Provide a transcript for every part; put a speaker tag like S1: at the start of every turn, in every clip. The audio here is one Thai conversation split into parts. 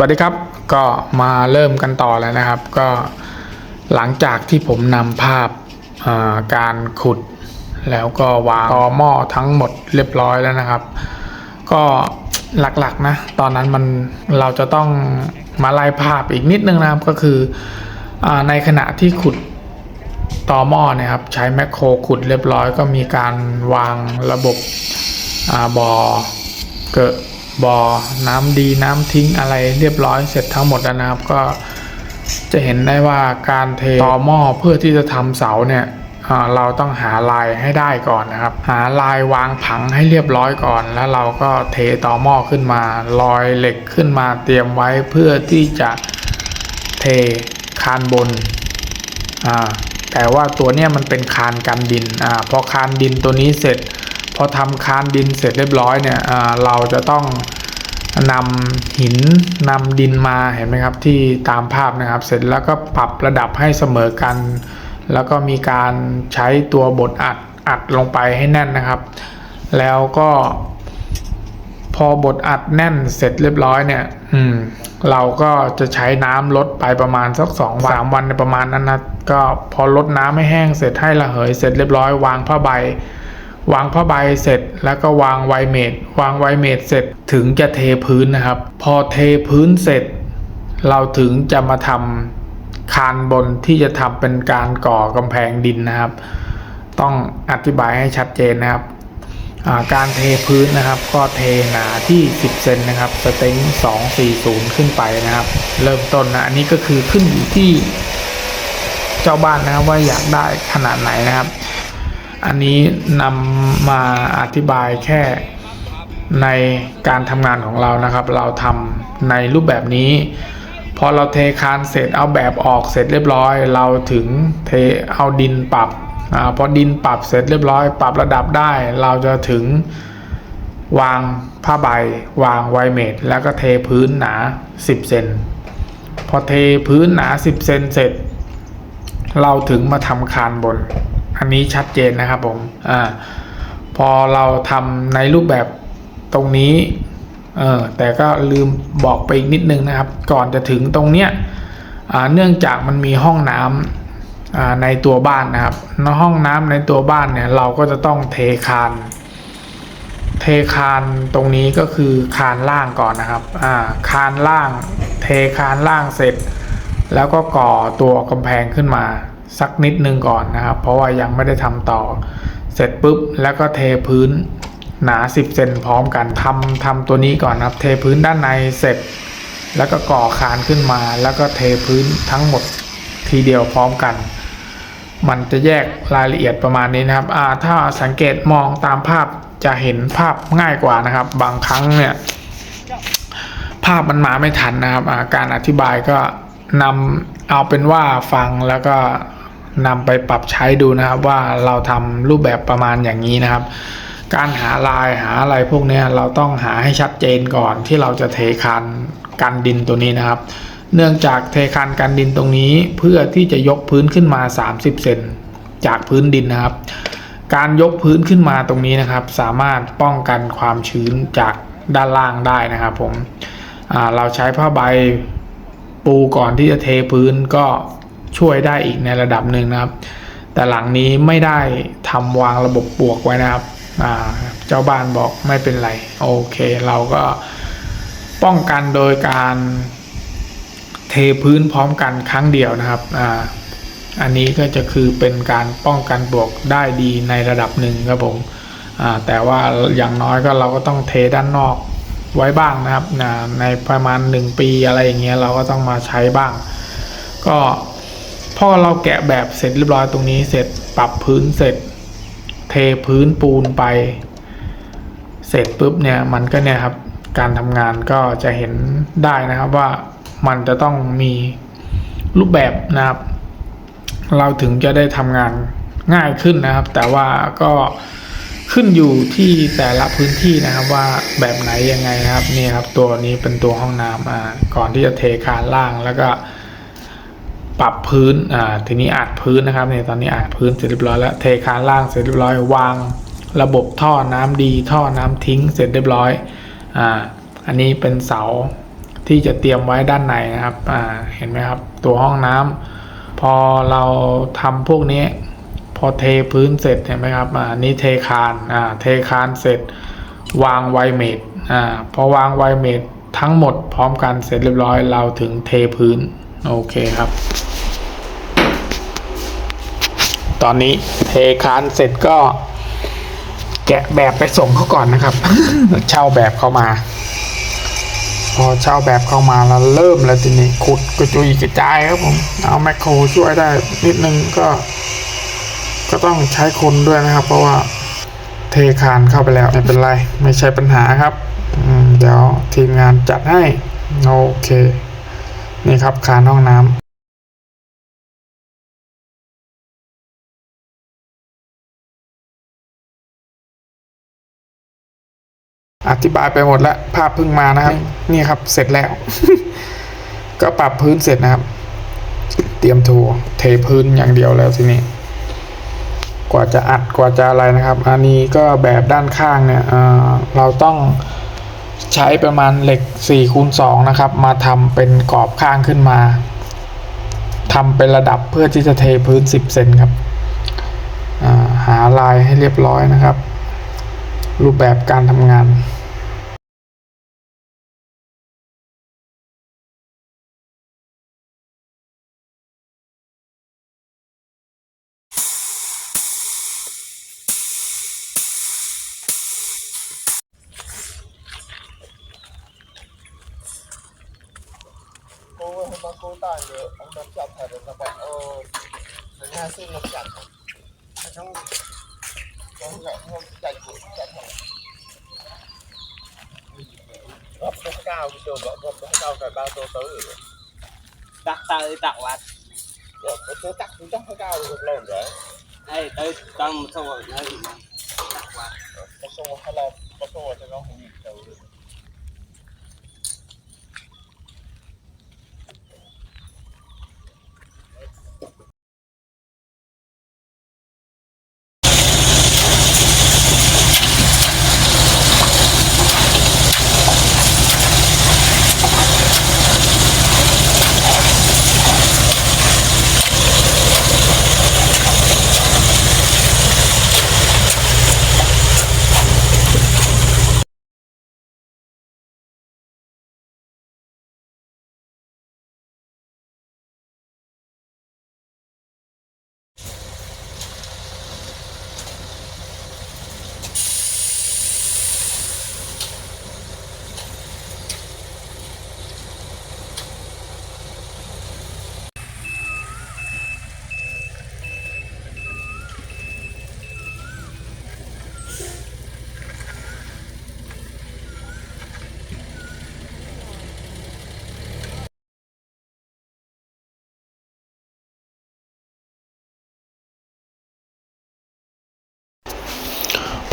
S1: วัสดีครับก็มาเริ่มกันต่อแล้วนะครับ ก็หลังจากที่ผมนำภาพาการขุด แล้วก็วางต่อหม้อทั้งหมดเรียบร้อยแล้วนะครับ ก็หลักๆนะ ตอนนั้นมันเราจะต้องมาไล่ภาพอีกนิดนึงนะครับก็คืออในขณะที่ขุดต่อหม้อเนะครับใช้แมคโครขุดเรียบร้อย ก็มีการวางระบบบ่อเกิด บ่อน้ำดีน้ำทิ้งอะไรเรียบร้อยเสร็จทั้งหมดแล้วนะครับก็จะเห็นได้ว่าการเทต่อหม้อเพื่อที่จะทำเสาเนี่ยเราต้องหาลายให้ได้ก่อนนะครับ หาลายวางผังให้เรียบร้อยก่อน แล้วเราก็เทต่อหม้อขึ้นมาลอยเหล็กขึ้นมาเตรียมไว้เพื่อที่จะเทคานบนอ่าแต่ว่าตัวเนี้ยมันเป็นคานกันดินอ่าพอคานดินตัวนี้เสร็จ พอทำคานดินเสร็จเรียบร้อยเนี่ยเราจะต้องนำหินนำดินมาเห็นไหมครับที่ตามภาพนะครับ เสร็จแล้วก็ปรับระดับให้เสมอกัน แล้วก็มีการใช้ตัวบดอัดอัดลงไปให้แน่นนะครับ แล้วก็พอบดอัดแน่นเสร็จเรียบร้อยเนี่ย อืม เราก็จะใช้น้ำลดไปประมาณสักสองวันสามวันในประมาณนั้นนะ ก็พอลดน้ำให้แห้งเสร็จให้ระเหยเสร็จเรียบร้อยวางผ้าใบ วางผ้าใบเสร็จแล้วก็วางไวเมดวางไวเมดเสร็จถึงจะเทพื้นนะครับ พอเทพื้นเสร็จ เราถึงจะมาทำคานบนที่จะทำเป็นการก่อกำแพงดินนะครับ ต้องอธิบายให้ชัดเจนนะครับการเทพื้นนะครับก็เทหนาที่ 10 เซนนะครับสเต็ง240 ขึ้นไปนะครับ เริ่มต้นนะอันนี้ก็คือขึ้นอยู่ที่เจ้าบ้านนะครับว่าอยากได้ขนาดไหนนะครับ อันนี้นำมาอธิบายแค่ในการทำงานของเรานะครับ เราทำในรูปแบบนี้พอเราเทคานเสร็จเอาแบบออกเสร็จเรียบร้อย เราถึงเทเอาดินปรับอพอดินปรับเสร็จเรียบร้อย ปรับระดับได้ เราจะถึงวางผ้าใบ วางไวเมดแล้วก็เทพื้นหนา 10 เซนพอเทพื้นหนา 10 เซนเสร็จ เราถึงมาทำคานบน อันนี้ชัดเจนนะครับผมอ่าพอเราทำในรูปแบบตรงนี้เออแต่ก็ลืมบอกไปอีกนิดนึงนะครับ ก่อนจะถึงตรงเนี้ยอ่าเนื่องจากมันมีห้องน้ำอ่าในตัวบ้านนะครับในห้องน้ำในตัวบ้านเนี่ยเราก็จะต้องเทคาน เทคานตรงนี้ก็คือคานล่างก่อนนะครับอ่าคานล่าง เทคานล่างเสร็จ แล้วก็ก่อตัวกำแพงขึ้นมา สักนิดนึงก่อนนะครับ เพราะว่ายังไม่ได้ทำต่อ เสร็จปุ๊บแล้วก็เทพื้นหนา 10 เซนพร้อมกันทำทำตัวนี้ก่อนนะครับ เทพื้นด้านในเสร็จ แล้วก็ก่อคานขึ้นมา แล้วก็เทพื้นทั้งหมดทีเดียวพร้อมกัน มันจะแยกรายละเอียดประมาณนี้นะครับอ่าถ้าสังเกตมองตามภาพจะเห็นภาพง่ายกว่านะครับ บางครั้งเนี่ยภาพมันมาไม่ทันนะครับาการอธิบายก็นำเอาเป็นว่าฟังแล้วก็ นำไปปรับใช้ดูนะครับว่าเราทำรูปแบบประมาณอย่างนี้นะครับ การหาลายหาอะไรพวกนี้เราต้องหาให้ชัดเจนก่อนที่เราจะเทคานกันดินตัวนี้นะครับ เนื่องจากเทคานกันดินตรงนี้เพื่อที่จะยกพื้นขึ้นมา 30 เซนจากพื้นดินนะครับ การยกพื้นขึ้นมาตรงนี้นะครับ สามารถป้องกันความชื้นจากด้านล่างได้นะครับผมเราใช้ผ้าใบปูก่อนที่จะเทพื้นก็ ช่วยได้อีกในระดับหนึ่งนะครับ แต่หลังนี้ไม่ได้ทำวางระบบปวกไว้นะครับเจ้าบ้านบอกไม่เป็นไร โอเค เราก็ป้องกันโดยการเทพื้นพร้อมกันครั้งเดียวนะครับออันนี้ก็จะคือเป็นการป้องกันบวกได้ดีในระดับหนึ่งครับผมแต่ว่าอย่างน้อยก็เราก็ต้องเทด้านนอกไว้บ้างนะครับ ในประมาณ 1 ปีอะไรอย่างเงี้ยเราก็ต้องมาใช้บ้าง ก็ พอเราแกะแบบเสร็จเรียบร้อยตรงนี้เสร็จปรับพื้นเสร็จ เทพื้นปูนไป เสร็จปุ๊บเนี่ยมันก็เนี่ยครับการทำงานก็จะเห็นได้นะครับว่ามันจะต้องมีรูปแบบนะครับ เราถึงจะได้ทำงานง่ายขึ้นนะครับ แต่ว่าก็ขึ้นอยู่ที่แต่ละพื้นที่นะครับว่าแบบไหนยังไงนะครับนี่ครับ ตัวนี้เป็นตัวห้องน้ำอ่าก่อนที่จะเทคานล่างแล้วก็ ปรับพื้นอ่าทีนี้อัดพื้นนะครับเนี่ยตอนนี้อัดพื้นเสร็จเรียบร้อยแล้วเทคานล่างเสร็จเรียบร้อยวาง ระบบท่อน้ำดีท่อน้ำทิ้งเสร็จเรียบร้อยอ่าอันนี้เป็นเสาที่จะเตรียมไว้ด้านในนะครับอ่าเห็นไหมครับตัวห้องน้ำพอเราทำพวกนี้ พอเทพื้นเสร็จเห็นไหมครับอ่านี่เทคานอ่าเทคานเสร็จ วางไวเมดอ่าพอวางไวเมดทั้งหมดพร้อมกันเสร็จเรียบร้อยเราถึงเทพื้น โอเคครับ ตอนนี้เทคานเสร็จก็ แกะแบบไปส่งเขาก่อนนะครับ เช่าแบบเข้ามา พอเช่าแบบเข้ามาแล้วเริ่มแล้วทีนี้ขุดกระจุยกระจายครับผมเอาแมคโครช่วยได้นิดนึงก็ ก็ต้องใช้คนด้วยนะครับ เพราะว่าเทคานเข้าไปแล้วไม่เป็นไรไม่ใช่ปัญหาครับเดี๋ยวทีมงานจัดให้ โอเค นี่ครับคานห้องน้ำ ธิบายไปหมดแล้วภาพเพิ่งมานะครับ นี่ครับเสร็จแล้ว ก็ปรับพื้นเสร็จนะครับ เตรียมถูเทพื้นอย่างเดียวแล้วทีนี้ กว่าจะอัดกว่าจะอะไรนะครับ อันนี้ก็แบบด้านข้างเนี่ยเอ่อเราต้องใช้ประมาณเหล็ก4คูณ2นะครับ มาทำเป็นกรอบข้างขึ้นมาทำเป็นระดับเพื่อที่จะเทพื้น 10 เซนครับอ่าหาลายให้เรียบร้อยนะครับ รูปแบบการทำงาน
S2: 콘다인데 엉덩이 아파야 된다 봐. 어, 내가 쓰는 거 같아. 정, 정가, 뭐, 짜고, 짜고. Góp không cao, cái chỗ góp không cao phải bao tô tới rồi.
S3: Đặt tới tạo ạ.
S2: Rồi, có chỗ tắt cũng chắc không cao được lên rồi.
S3: Đây, tới, tao một sâu rồi, đây Đặt quá.
S2: Có sông rồi, hay là có sâu rồi, cho nó không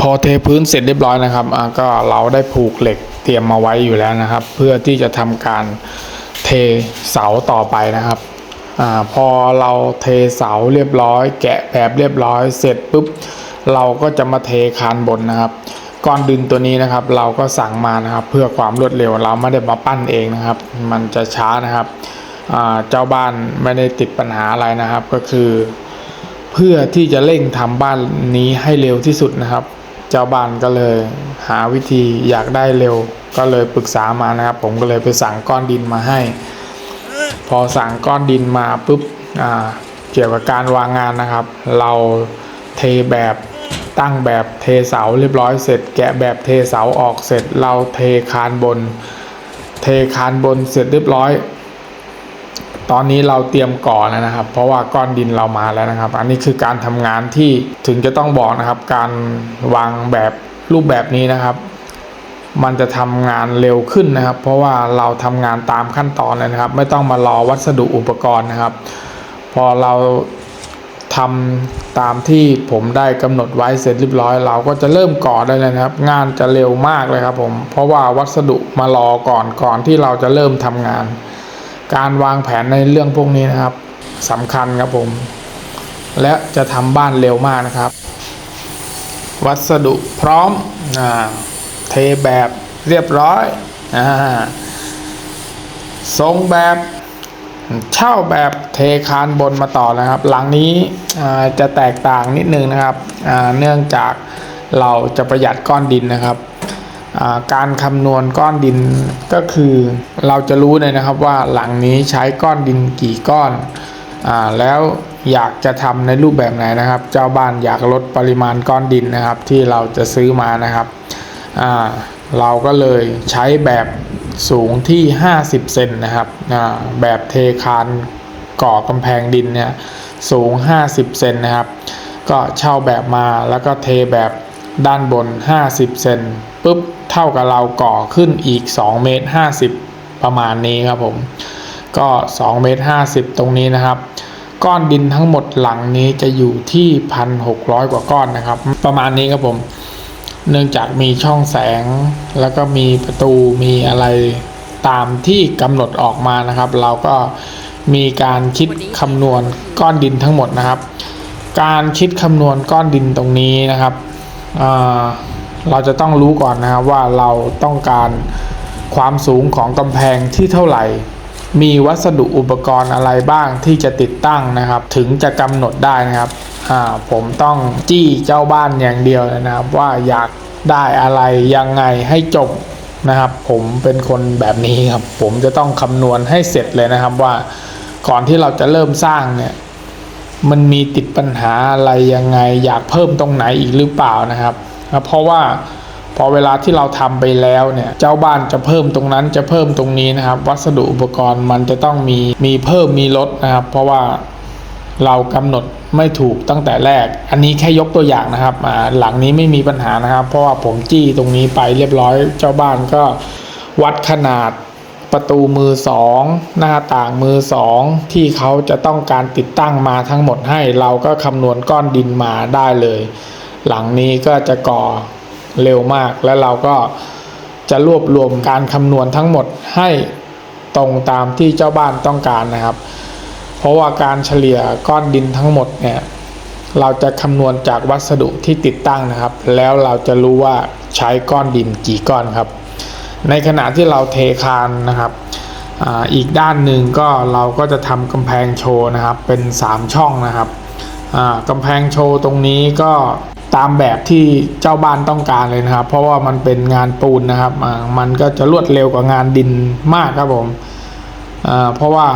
S1: อเทพื้นเสร็จเรียบร้อยนะครับก็เราได้ผูกเหล็กเตรียมมาไว้อยู่แล้วนะครับ เพื่อที่จะทำการเทเสาต่อไปนะครับอพอเราเทเสาเรียบร้อย แกะแบบเรียบร้อยเสร็จปุ๊บเราก็จะมาเทคานบนนะครับก้อนดินตัวนี้นะครับ เราก็สั่งมานะครับเพื่อความรวดเร็วเราไม่ได้มาปั้นเองนะครับ มันจะช้านะครับเจ้าบ้านไม่ได้ติดปัญหาอะไรนะครับก็คือ เพื่อที่จะเร่งทำบ้านนี้ให้เร็วที่สุดนะครับ จ้าบ้านก็เลยหาวิธีอยากได้เร็ว ก็เลยปรึกษามานะครับ ผมก็เลยไปสั่งก้อนดินมาให้ พอสั่งก้อนดินมาปุ๊บเกี่ยวกับการวางงานนะครับ เราเทแบบตั้งแบบเทเสาเรียบร้อยเสร็จ แกะแบบเทเสาออกเสร็จ เราเทคานบน เทคานบนเสร็จเรียบร้อย ตอนนี้เราเตรียมก่อแล้วนะครับ เพราะว่าก้อนดินเรามาแล้วนะครับ อันนี้คือการทำงานที่ถึงจะต้องบอกนะครับ การวางแบบรูปแบบนี้นะครับ มันจะทำงานเร็วขึ้นนะครับ เพราะว่าเราทำงานตามขั้นตอนเลยนะครับ ไม่ต้องมารอวัสดุอุปกรณ์นะครับ พอเราทำตามที่ผมได้กำหนดไว้เสร็จเรียบร้อย เราก็จะเริ่มก่อได้เลยนะครับ งานจะเร็วมากเลยครับผมเพราะว่าวัสดุมารอก่อนก่อนที่เราจะเริ่มทำงาน การวางแผนในเรื่องพวกนี้นะครับสำคัญครับผม และจะทำบ้านเร็วมากนะครับ วัสดุพร้อมอเทแบบเรียบร้อยอทรงแบบเช่าแบบเทคานบนมาต่อนะครับ หลังนี้จะแตกต่างนิดนึงนะครับเนื่องจากเราจะประหยัดก้อนดินนะครับ การคำนวณก้อนดินก็คือเราจะรู้เลยนะครับว่าหลังนี้ใช้ก้อนดินกี่ก้อนอแล้วอยากจะทำในรูปแบบไหนนะครับ เจ้าบ้านอยากลดปริมาณก้อนดินนะครับ ที่เราจะซื้อมานะครับเราก็เลยใช้แบบสูงที่ 50 เซนนะครับแบบเทคานก่อกำแพงดินเนี่ยสูง 50 เซนนะครับ ก็เช่าแบบมาแล้วก็เทแบบด้านบน 50 เซนปุ๊บ เท่ากับเราก่อขึ้นอีก2เมตร50 ประมาณนี้ครับผม ก็2เมตร50 ตรงนี้นะครับ ก้อนดินทั้งหมดหลังนี้จะอยู่ที่ 1,600 กว่าก้อนนะครับ ประมาณนี้ครับผม เนื่องจากมีช่องแสง แล้วก็มีประตูมีอะไรตามที่กำหนดออกมานะครับ เราก็มีการคิดคำนวณก้อนดินทั้งหมดนะครับ การคิดคำนวณก้อนดินตรงนี้นะครับอ่า เราจะต้องรู้ก่อนนะครับว่าเราต้องการความสูงของกำแพงที่เท่าไหร่ มีวัสดุอุปกรณ์อะไรบ้างที่จะติดตั้งนะครับ ถึงจะกำหนดได้นะครับผมต้องจี้เจ้าบ้านอย่างเดียวเลยนะครับ ว่าอยากได้อะไรยังไงให้จบนะครับ ผมเป็นคนแบบนี้ครับ ผมจะต้องคำนวณให้เสร็จเลยนะครับว่าก่อนที่เราจะเริ่มสร้างเนี่ยมันมีติดปัญหาอะไรยังไง อยากเพิ่มตรงไหนอีกหรือเปล่านะครับ นะเพราะว่าพอเวลาที่เราทำไปแล้วเนี่ยเจ้าบ้านจะเพิ่มตรงนั้นจะเพิ่มตรงนี้นะครับ วัสดุอุปกรณ์มันจะต้องมีมีเพิ่มมีลดนะครับ เพราะว่าเรากำหนดไม่ถูกตั้งแต่แรก อันนี้แค่ยกตัวอย่างนะครับหลังนี้ไม่มีปัญหานะครับ เพราะว่าผมจี้ตรงนี้ไปเรียบร้อย เจ้าบ้านก็วัดขนาดประตูมือสองหน้าต่างมือสองที่เขาจะต้องการติดตั้งมาทั้งหมดให้เราก็คำนวณก้อนดินมาได้เลย หลังนี้ก็จะก่อเร็วมาก และเราก็จะรวบรวมการคำนวณทั้งหมดให้ตรงตามที่เจ้าบ้านต้องการนะครับ เพราะว่าการเฉลี่ยก้อนดินทั้งหมดเนี่ยเราจะคำนวณจากวัสดุที่ติดตั้งนะครับ แล้วเราจะรู้ว่าใช้ก้อนดินกี่ก้อนครับ ในขณะที่เราเทคานนะครับออีกด้านหนึ่งก็เราก็จะทำกำแพงโชว์นะครับเป็น 3 ช่องนะครับกำแพงโชว์ตรงนี้ก็ ตามแบบที่เจ้าบ้านต้องการเลยนะครับ เพราะว่ามันเป็นงานปูนนะครับ มันก็จะรวดเร็วกว่างานดินมากครับผมเพราะว่า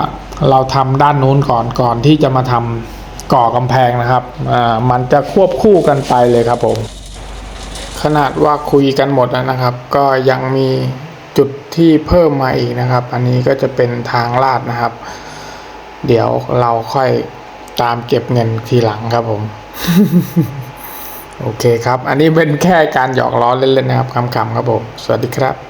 S1: เราทำด้านนู้นก่อนก่อนที่จะมาทำก่อกำแพงนะครับมันจะควบคู่กันไปเลยครับผมขนาดว่าคุยกันหมดแล้วนะครับ ก็ยังมีจุดที่เพิ่มมาอีกนะครับ อันนี้ก็จะเป็นทางลาดนะครับ เดี๋ยวเราค่อยตามเก็บเงินทีหลังครับผม โอเคครับ อันนี้เป็นแค่การหยอกล้อเล่นๆนะครับคำๆครับผม สวัสดีครับ